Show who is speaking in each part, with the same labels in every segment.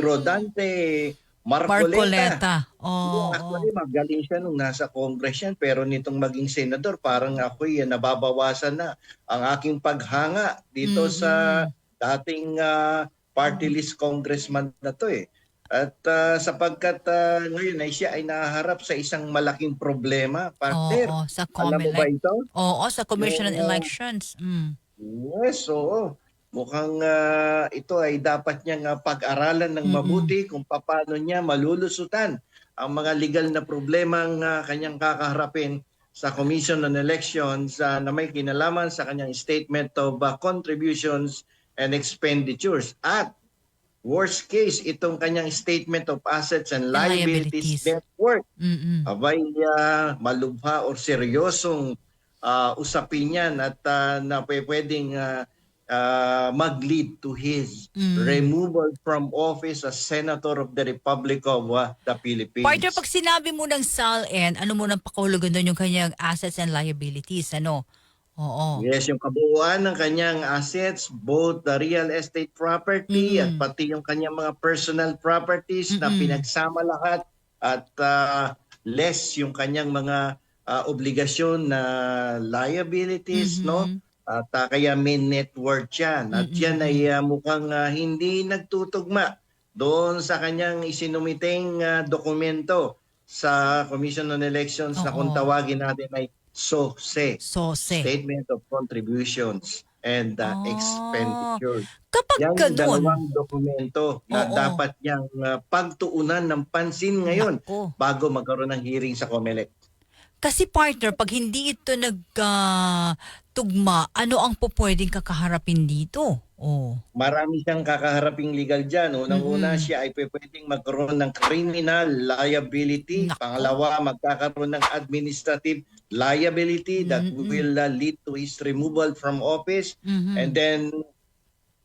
Speaker 1: Rodante Marcoleta. Oo. actually, magaling siya nung nasa Congress yan. Pero nitong maging senador, parang ako yan, nababawasan na ang aking paghanga dito
Speaker 2: Mhm.
Speaker 1: sa dating ah, party list congressman na to eh. At ah, sapagkat ah, ngayon ay siya ay nahaharap sa isang malaking problema, partner.
Speaker 2: Oo, sa
Speaker 1: Alam mo ba
Speaker 2: COMELEC.
Speaker 1: ito?
Speaker 2: Oo, sa Commission on. Elections. Mm.
Speaker 1: Yes, oo. Mukhang ah, ito ay dapat niyang ah, pag-aralan ng mabuti kung paano niya malulusutan ang mga legal na problemang ah, kanyang kakaharapin sa Commission on Elections ah, na may kinalaman sa kanyang statement of ah, contributions and expenditures. At worst case, itong kanyang statement of assets and liabilities,
Speaker 2: Liabilities.
Speaker 1: net worth
Speaker 2: Mm-mm.
Speaker 1: abay uh, malubha or seryosong ah, usapin yan at ah, na pwe- pwedeng ah, ah, mag-lead to his
Speaker 2: Mm.
Speaker 1: removal from office as Senator of the Republic of ah, the Philippines.
Speaker 2: Partner, pag sinabi mo ng SALN, ano mo nang pakahulugan doon yung kanyang assets and liabilities, ano? Oo.
Speaker 1: Yes, yung kabuuan ng kanyang assets, both the real estate property
Speaker 2: Mm.
Speaker 1: at pati yung kanyang mga personal properties na
Speaker 2: Mm-mm.
Speaker 1: pinagsama lahat at ah, less yung kanyang mga ah, obligasyon na liabilities,
Speaker 2: Mhm.
Speaker 1: no? At ah, kaya may net worth yan. At yan ay ah, mukhang ah, hindi nagtutugma doon sa kanyang isinumiting ah, dokumento sa Commission on Elections na
Speaker 2: Oo.
Speaker 1: kung tawagin natin ay SOCE.
Speaker 2: Sose.
Speaker 1: Statement of Contributions and uh,
Speaker 2: Ah.
Speaker 1: Expenditures.
Speaker 2: Kapag
Speaker 1: Yan yung
Speaker 2: ganun,
Speaker 1: dalawang dokumento na
Speaker 2: Oo.
Speaker 1: dapat niyang uh, pagtuunan ng pansin ngayon
Speaker 2: Nako.
Speaker 1: bago magkaroon ng hearing sa COMELEC.
Speaker 2: Kasi partner, pag hindi ito nagtugma, ano ang pupwedeng kakaharapin dito? Oh.
Speaker 1: Marami siyang kakaharaping legal dyan. Unang-una
Speaker 2: Mhm.
Speaker 1: siya ay pwedeng magkaroon ng criminal liability.
Speaker 2: Nako.
Speaker 1: Pangalawa, magkakaroon ng administrative liability that
Speaker 2: Mhm.
Speaker 1: will uh, lead to his removal from office.
Speaker 2: Mhm.
Speaker 1: And then,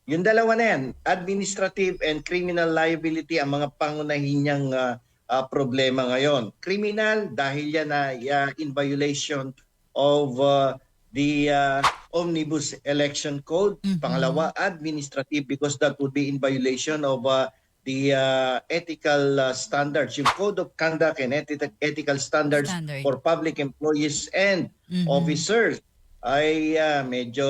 Speaker 1: yung dalawa na yan, administrative and criminal liability ang mga pangunahin niyang ah, ah, problema ngayon. Criminal dahil yan ay ah, in violation of ah, the ah, Omnibus Election Code.
Speaker 2: Mhm.
Speaker 1: Pangalawa, administrative because that would be in violation of ah, the ah, ethical ah, standards, yung Code of Conduct and Ethi- Ethical Standards
Speaker 2: Standard.
Speaker 1: for Public Employees and
Speaker 2: Mhm.
Speaker 1: officers ay ah, medyo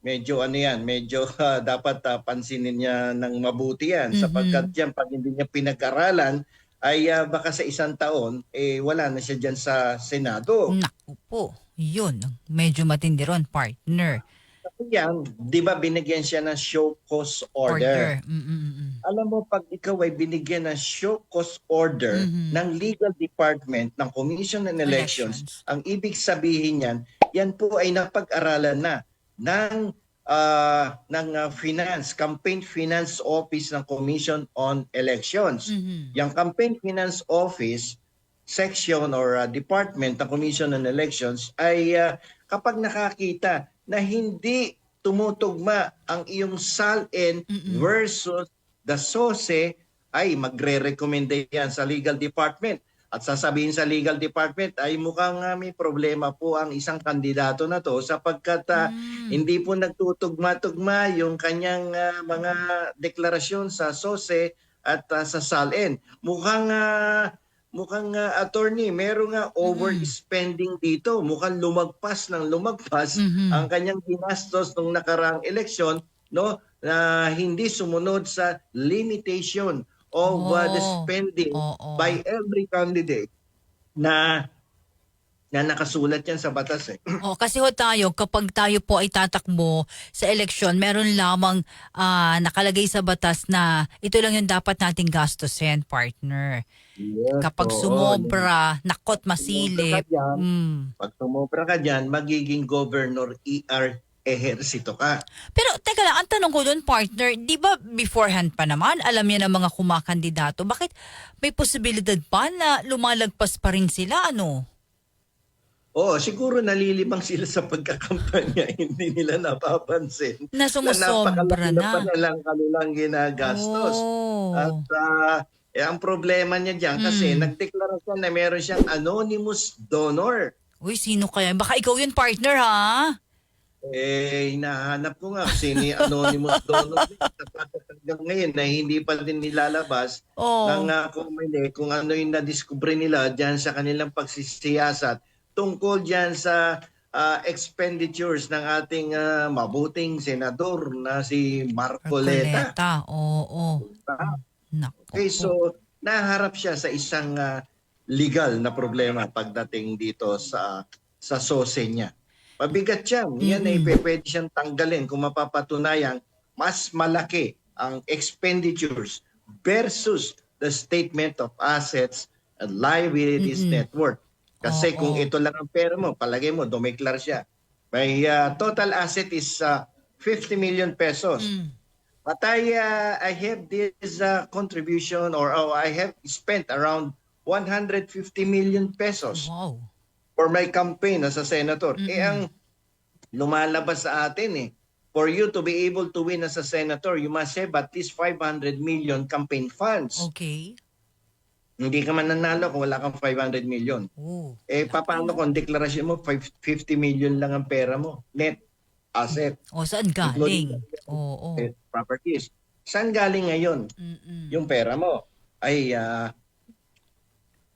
Speaker 1: medyo ano yan, medyo ah, dapat ah, pansinin niya ng mabuti yan
Speaker 2: Mhm.
Speaker 1: sapagkat yan pag hindi niya pinag-aralan ay ah, baka sa isang taon eh wala na siya diyan sa Senado.
Speaker 2: Naku po. Yun. Medyo matindi ron, partner.
Speaker 1: Yan, 'di ba binigyan siya ng show cause order.
Speaker 2: Mm-mm-mm.
Speaker 1: Alam mo pag ikaw ay binigyan ng show cause order
Speaker 2: Mhm.
Speaker 1: ng legal department ng Commission on Elections,
Speaker 2: Elections.
Speaker 1: ang ibig sabihin niyan, yan po ay napag-aralan na ng ah, ng ah, finance, campaign finance office ng Commission on Elections.
Speaker 2: Mhm.
Speaker 1: Yung campaign finance office section or ah, department ng Commission on Elections ay ah, kapag nakakita na hindi tumutugma ang iyong SALN
Speaker 2: Mm-mm.
Speaker 1: versus the SOSE ay magre-recommenda yan sa legal department. At sasabihin sa legal department ay mukhang ah, may problema po ang isang kandidato na to sapagkat ah,
Speaker 2: Mm.
Speaker 1: hindi po nagtutugma-tugma yung kanyang ah, mga deklarasyon sa SOSE at ah, sa SALN. Mukhang ah, mukhang ah, attorney, meron nga overspending dito. Mukhang lumagpas ng lumagpas
Speaker 2: Mhm.
Speaker 1: ang kanyang ginastos nung nakaraang eleksyon no na hindi sumunod sa limitation of uh, the spending
Speaker 2: Oo.
Speaker 1: by every candidate na na nakasulat yan sa batas eh.
Speaker 2: Oh, kasi ho tayo, kapag tayo po ay tatakbo sa eleksyon, meron lamang ah, nakalagay sa batas na ito lang yung dapat nating gastusin, partner.
Speaker 1: Yes,
Speaker 2: Kapag
Speaker 1: oo.
Speaker 2: sumobra, nakot masilip.
Speaker 1: Sumobra ka dyan.
Speaker 2: Mm.
Speaker 1: Pag sumobra ka dyan, magiging governor ER ehersito ka.
Speaker 2: Pero teka lang, ang tanong ko doon, partner, di ba beforehand pa naman, alam niya ng mga kumakandidato, bakit may posibilidad pa na lumalagpas pa rin sila, ano?
Speaker 1: Oo, siguro nalilibang sila sa pagkakampanya, hindi nila napapansin.
Speaker 2: Na sumusobra
Speaker 1: napakalaki
Speaker 2: na.
Speaker 1: pa nilang kanilang ginagastos.
Speaker 2: Oh.
Speaker 1: At ah, eh, ang problema niya diyan kasi
Speaker 2: Mm.
Speaker 1: nagdeklara siya na meron siyang anonymous donor.
Speaker 2: Uy, sino kaya? Baka ikaw yun, partner, ha?
Speaker 1: Eh, hinahanap ko nga sino yung anonymous donor. Hanggang ngayon na hindi pa din nilalabas
Speaker 2: Oh.
Speaker 1: ng uh, kumili kung ano yung na-discover nila dyan sa kanilang pagsisiyasat tungkol dyan sa ah, expenditures ng ating ah, mabuting senador na si Marcoleta.
Speaker 2: Marcoleta. Oo.
Speaker 1: Ah,
Speaker 2: Nako.
Speaker 1: Okay, so naharap siya sa isang ah, legal na problema pagdating dito sa sa sose niya. Mabigat yan. Yan ay
Speaker 2: Mm-mm.
Speaker 1: pwede siyang tanggalin kung mapapatunayang mas malaki ang expenditures versus the statement of assets and liabilities
Speaker 2: Mm-mm.
Speaker 1: net worth. Kasi
Speaker 2: Oo.
Speaker 1: kung ito lang ang pera mo, palagay mo, dumeklar siya. May ah, total asset is ah, 50 million pesos.
Speaker 2: Mm.
Speaker 1: But I uh, I have this uh, contribution or oh, I have spent around 150 million pesos
Speaker 2: Wow.
Speaker 1: For my campaign as a senator. Eh
Speaker 2: Mm-mm.
Speaker 1: ang lumalabas sa atin eh, for you to be able to win as a senator, you must have at least 500 million campaign funds.
Speaker 2: Okay.
Speaker 1: Hindi ka man nanalo kung wala kang 500 million.
Speaker 2: Oh.
Speaker 1: Eh paano kung deklarasyon mo 5 50 million lang ang pera mo? Net asset,
Speaker 2: O saan galing? Oo.
Speaker 1: eh, properties. Saan galing ngayon?
Speaker 2: Mm-mm.
Speaker 1: yung pera mo ay ah,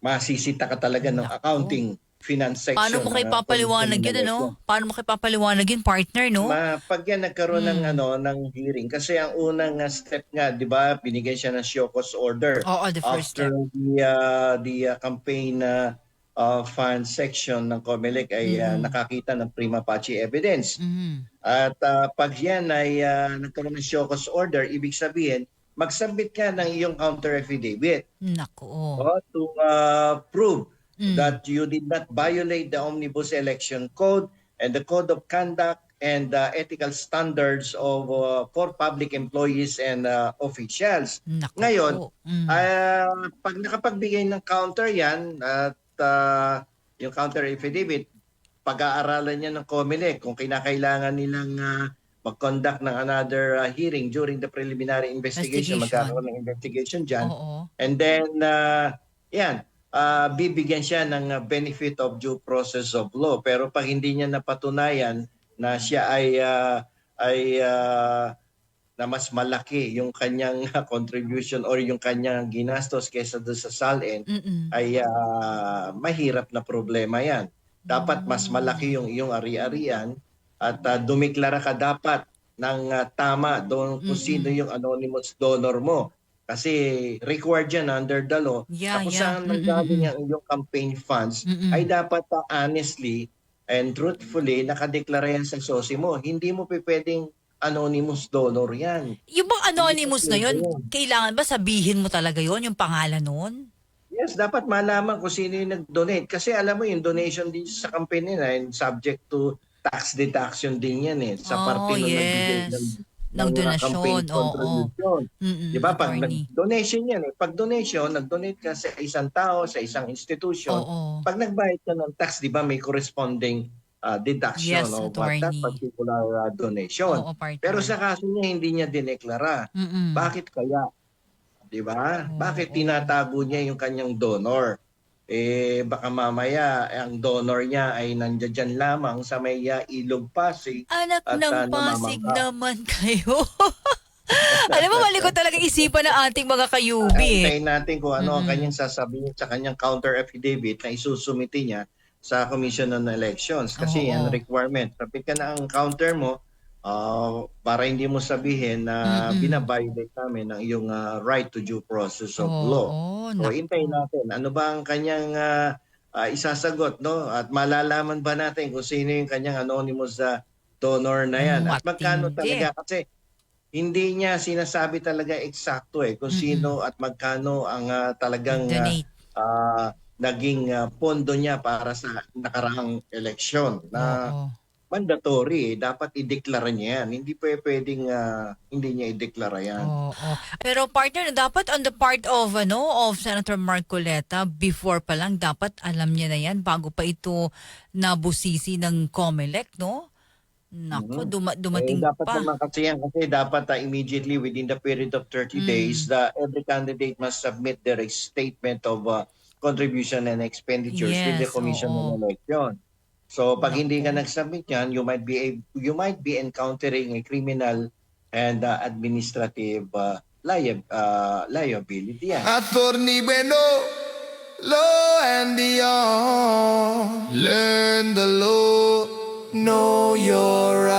Speaker 1: masisita ka talaga ng accounting finance section.
Speaker 2: Paano mo kay
Speaker 1: ng
Speaker 2: papaliwanag yun, ano? Paano mo kay papaliwanag yun, partner, no?
Speaker 1: Ma, pag yan nagkaroon ng
Speaker 2: Hmm.
Speaker 1: ano ng hearing kasi ang unang ah, step nga 'di ba binigay siya ng cause order
Speaker 2: Oo, the first
Speaker 1: after
Speaker 2: step.
Speaker 1: the ah, the ah, campaign uh, uh, fund section ng COMELEC ay ah,
Speaker 2: Mhm.
Speaker 1: nakakita ng prima facie evidence.
Speaker 2: Mhm.
Speaker 1: At ah, pag yan ay ah, nagkaroon ng cause order, ibig sabihin mag-submit ka ng iyong counter affidavit.
Speaker 2: Nako. oh,
Speaker 1: to uh, prove
Speaker 2: Mm.
Speaker 1: that you did not violate the Omnibus Election Code and the Code of Conduct and the ethical standards of uh, for public employees and uh, officials.
Speaker 2: Nako
Speaker 1: Ngayon.
Speaker 2: Mm.
Speaker 1: Ah, pag nakapagbigay ng counter yan at uh, yung counter affidavit, pag-aaralan niya ng COMELEC kung kinakailangan nilang uh, mag-conduct ng another uh, hearing during the preliminary investigation,
Speaker 2: Investigation.
Speaker 1: magkakaroon ng investigation dyan.
Speaker 2: Oo.
Speaker 1: And then, uh, yan, uh, bibigyan siya ng uh, benefit of due process of law. Pero pag hindi niya napatunayan na siya ay uh, ay uh, na mas malaki yung kanyang contribution or yung kanyang ginastos kaysa doon sa SALN,
Speaker 2: Mm-mm.
Speaker 1: ay uh, mahirap na problema yan. Dapat mas malaki yung iyong ari-arian at uh, dumiklara ka dapat ng uh, tama doon kung
Speaker 2: Mm-mm.
Speaker 1: sino yung anonymous donor mo. Kasi required yan under the law.
Speaker 2: Yeah,
Speaker 1: Tapos
Speaker 2: yeah.
Speaker 1: saan nanggaling
Speaker 2: Mm-mm.
Speaker 1: ang iyong campaign funds
Speaker 2: Mm-mm.
Speaker 1: ay dapat uh, honestly and truthfully nakadeklara yan sa sosi mo. Hindi mo pwedeng anonymous donor yan.
Speaker 2: Yung bang anonymous na yun,
Speaker 1: kasi
Speaker 2: kailangan ba sabihin mo talaga yon yung pangalan nun?
Speaker 1: Yes, dapat malaman kung sino yung nag-donate. Kasi alam mo, yung donation din sa campaign nila and subject to tax deduction din yan eh. Sa
Speaker 2: Oh,
Speaker 1: parte
Speaker 2: yes.
Speaker 1: ng,
Speaker 2: Ng donasyon, oo.
Speaker 1: contribution.
Speaker 2: Mm-mm,
Speaker 1: Di ba? Pag
Speaker 2: attorney.
Speaker 1: nag-donation yan eh. Pag donation, nag-donate ka sa isang tao, sa isang institution.
Speaker 2: Oo.
Speaker 1: Pag nagbayad ka ng tax, di ba, may corresponding uh, deduction
Speaker 2: Yes,
Speaker 1: of what that
Speaker 2: attorney.
Speaker 1: particular uh, donation.
Speaker 2: Oo, partner.
Speaker 1: Pero sa kaso niya, hindi niya dineklara.
Speaker 2: Mm-mm.
Speaker 1: Bakit kaya? 'Di ba?
Speaker 2: Oo.
Speaker 1: Bakit tinatago niya yung kanyang donor? Eh baka mamaya ang donor niya ay nandiyan lamang sa may uh, Ilog Pasig.
Speaker 2: Anak
Speaker 1: At,
Speaker 2: ng
Speaker 1: ah,
Speaker 2: Pasig naman kayo. Alam mo, mali ko talaga isipan ng ating mga kayubi eh.
Speaker 1: Hintayin natin kung ano ang kanyang sasabihin sa kanyang counter affidavit na isusumiti niya sa Commission on Elections. Kasi
Speaker 2: Oo.
Speaker 1: yan requirement. Tapit ka na ang counter mo ah, para hindi mo sabihin na
Speaker 2: Mm-mm.
Speaker 1: binabiolate namin ang iyong ah, right to due process of
Speaker 2: Oo,
Speaker 1: law. So, hintayin natin. Ano ba ang kanyang ah, ah, isasagot, no? At malalaman ba natin kung sino yung kanyang anonymous ah, donor na yan? At magkano talaga? Kasi hindi niya sinasabi talaga eksakto eh kung
Speaker 2: Mm-mm.
Speaker 1: sino at magkano ang ah, talagang ah, naging ah, pondo niya para sa nakaraang eleksyon na
Speaker 2: Oo.
Speaker 1: Mandatory eh. Dapat ideklara niya yan. Hindi pa pwedeng ah, hindi niya ideklara yan.
Speaker 2: Oo. Pero partner, dapat on the part of ano of Senator Marcoleta, before pa lang dapat alam niya na yan bago pa ito nabusisi ng COMELEC, no? Nako,
Speaker 1: Mhm.
Speaker 2: duma- dumating
Speaker 1: eh, dapat
Speaker 2: pa.
Speaker 1: naman kasi yan kasi dapat ah, immediately within the period of 30
Speaker 2: Mm.
Speaker 1: days the every candidate must submit their statement of ah, contribution and expenditures with the
Speaker 2: Yes,
Speaker 1: Commission
Speaker 2: oo.
Speaker 1: on Election. So pag hindi ka nag-submit yan, you might be a- you might be encountering a criminal and uh, administrative uh, liab- uh, liability yan.
Speaker 3: Attorney Bueno, law and beyond. Learn the law, know your